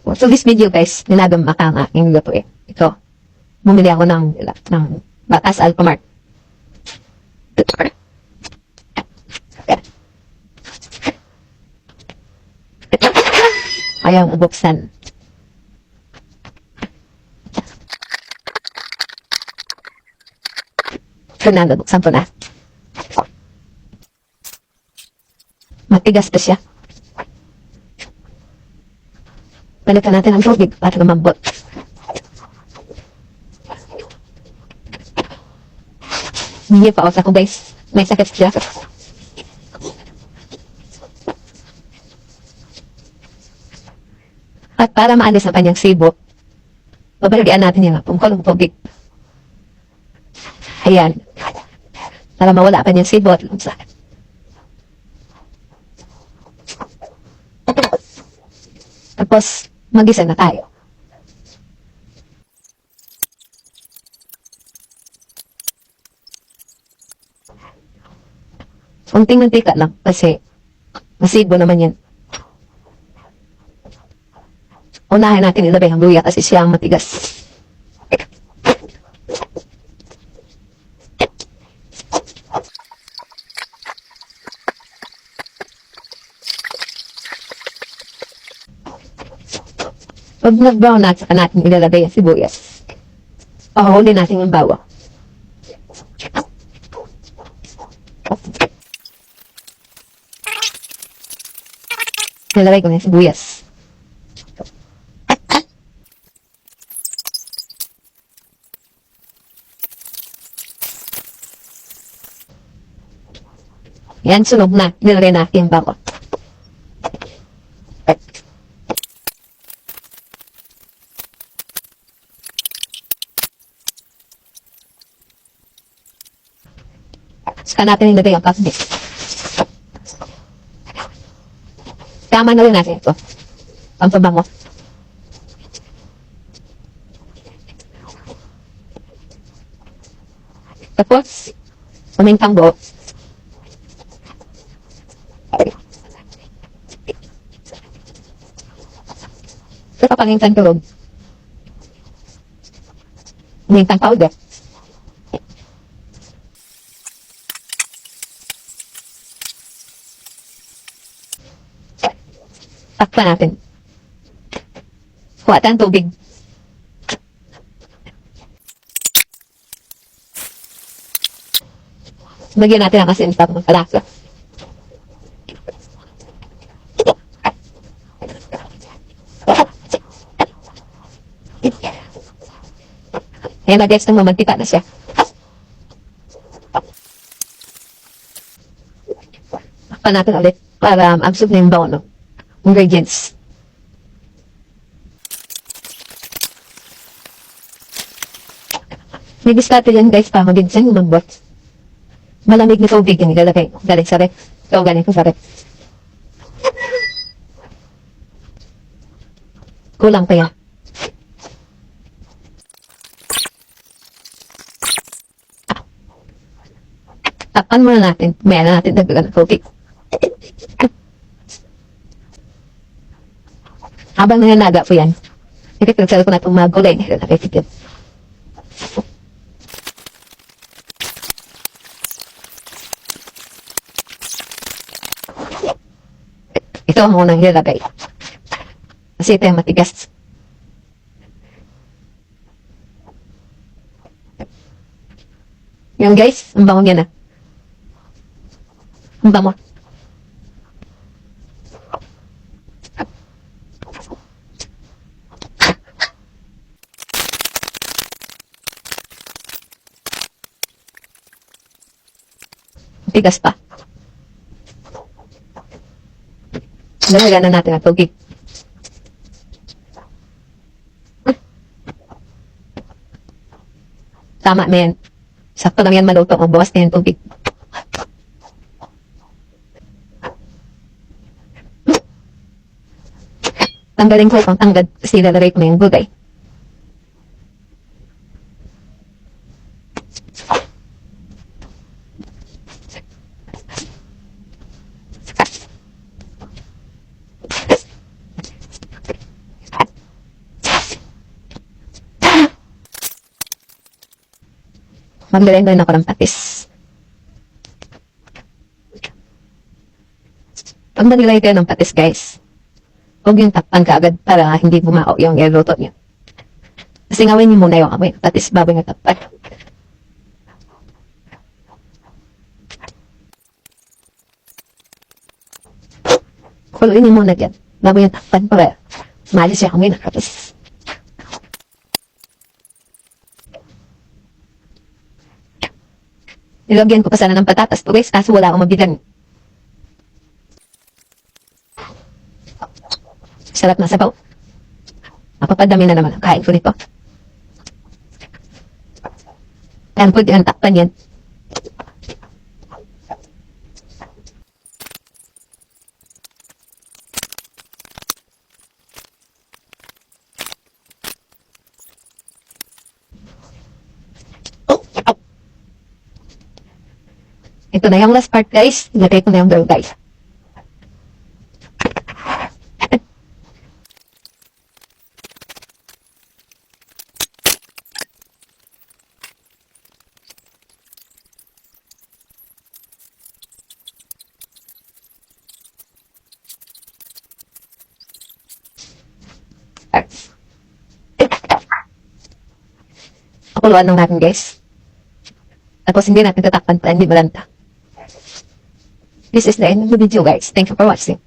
So this video guys, ninagambak ang aking lutuin. Ito, bumili ako ng, ng batas Alphamart. Ayaw buksan. Fernando, buksan ko na. Matigas pa siya. Balikan natin ang tubig para lumambot. Hindi pa ako guys. May sakit siya. At para maalis ang kanyang sibo, babalagyan natin yung pungkulong tubig. Ayan. Para mawala pa niyang sibo at lumsa. Tapos, magisa na tayo. Kunting mantika lang kasi masibo naman yan. Unahin natin ilabay ang luya kasi siya ang matigas. Pag nag-brown na, saka natin ilalagay ang sibuyas. Pahuli natin yung bawang. Nilagay ko na yung sibuyas. Yan, sunog na. Nilagay natin yung bawang. Saka natin ilagay ang pakbit. Tama na rin natin ito. Pampabango. Tapos, umintang buo. Sa kapangintang tulog. Umintang powder. Takpan natin. Kuha tayong tubig. Bagyan natin ang asin para magkalasa. Ayan na guys, nang mamantika na siya. Takpan natin ulit para absorb na yung baon, no? Ingredients. Diskarte yan guys pa maginsan yung mambot. Malamig na tubig yung ilalagay. Galing sa rep. So, galing ko sa rep. Kulang pa yan. Tapan muna natin. Na natin dagdagan ng tubig. Habang nananaga po yan, ipipilsel ko na itong mga gulay na ilalagay dito. Ito ang unang ilalagay. Kasi ito yung matigas. Yan guys, ang bango niya na. Ang bango. Tigas pa. Nalagyan na natin ang tubig. Tama, men. Sakto lang yan maluto. O, bawas na yung tubig. Tanggalin ko pang tanggad ko na yung gulay. Maglalagay na ako ng patis. Pag naglagay kayo ng patis, guys, huwag yung takpan ka agad para hindi bumao yung iluto niyo. Kasi ngawin niyo muna yung amoy ng patis bago niyo takpan. Kuluin niyo muna dyan bago yung takpan para malis yung amoy ng patis. Nilagyan ko pa sana ng patatas to guys, kaso wala akong mabilan. Sarap na sabaw. Mapapadami na naman ang kain ko nito. Kaya pwede ang takpan yan. Ito na yung last part guys. Ilagay ko na yung dough guys. Pakuluan lang natin guys. Tapos hindi natin tatakpan pa, hindi malanta. This is the end of the video guys. Thank you for watching.